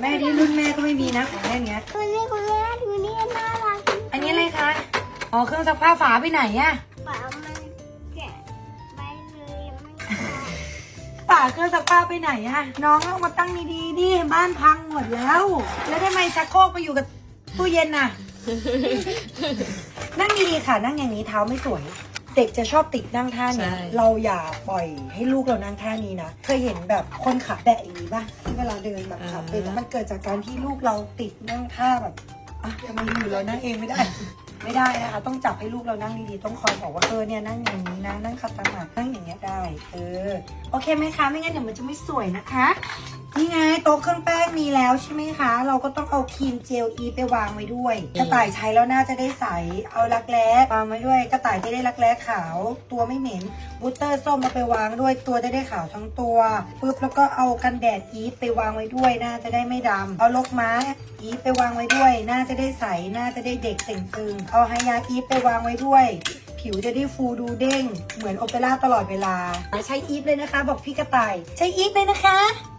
แม่นี่รุ่นแม่ก็ไม่มีนะของแม่เนี้ยคุณนี่คุณแม่ดูนี่น่ารักอันนี้อะไรคะ อ๋อเครื่องซักผ้าฝาไปไหนอะฝามันแกะไปเลยมันขาดฝาเครื่องซักผ้าไปไหนอะน้องเอามาตั้งดีๆดิบ้านพังหมดแล้ว แล้วทำไมชักโครกไปอยู่กับตู้เย็นน่ะ นั่งดีๆค่ะ นั่งอย่างนี้เท้าไม่สวย เด็กจะชอบติดนั่งท่านี้ใช่ เราอย่าปล่อยให้ลูกเรานั่งท่านี้นะเคยเห็นแบบคนขับแบะอย่างนี้ป่ะที่เวลาเดินแบบขับเป็นแล้วมันเกิดจากการที่ลูกเราติดนั่งท่าแบบอะทำไมอยู่เรานั่งเองไม่ได้ ไม่ได้นะคะต้องจับให้ลูกเรานั่งดีๆต้องคอยบอกว่าเออเนี่ยนั่งอย่างนี้นะนั่งขัดสมาธินั่งอย่างเงี้ยได้เออโอเคไหมคะไม่งั้นเดี๋ยวมันจะไม่สวยนะคะนี่ไงโต๊ะเครื่องแป้ง มีแล้วใช่ไหมคะ เราก็ต้องเอาครีมเจลอีไปวางไว้ด้วย กระต่ายใช้แล้วน่าจะได้ใส เอารักแร้วางไว้ด้วย กระต่ายจะได้รักแร้ขาว ตัวไม่เหม็น บูตเตอร์ส้มเอาไปวางด้วย ตัวจะได้ขาวทั้งตัวปุ๊บแล้วก็เอากันแดดอีฟไปวางไว้ด้วย น่าจะได้ไม่ดำ เอาลกม้าอีฟไปวางไว้ด้วย น่าจะได้ใส น่าจะได้เด็กเต่งตึง เอาไฮยาอีฟไปวางไว้ด้วยผิวจะได้ฟูดูเด้ง เหมือนโอเปร่าตลอดเวลา ใช้อีฟเลยนะคะ บอกพี่กระต่าย ใช้อีฟเลยนะคะ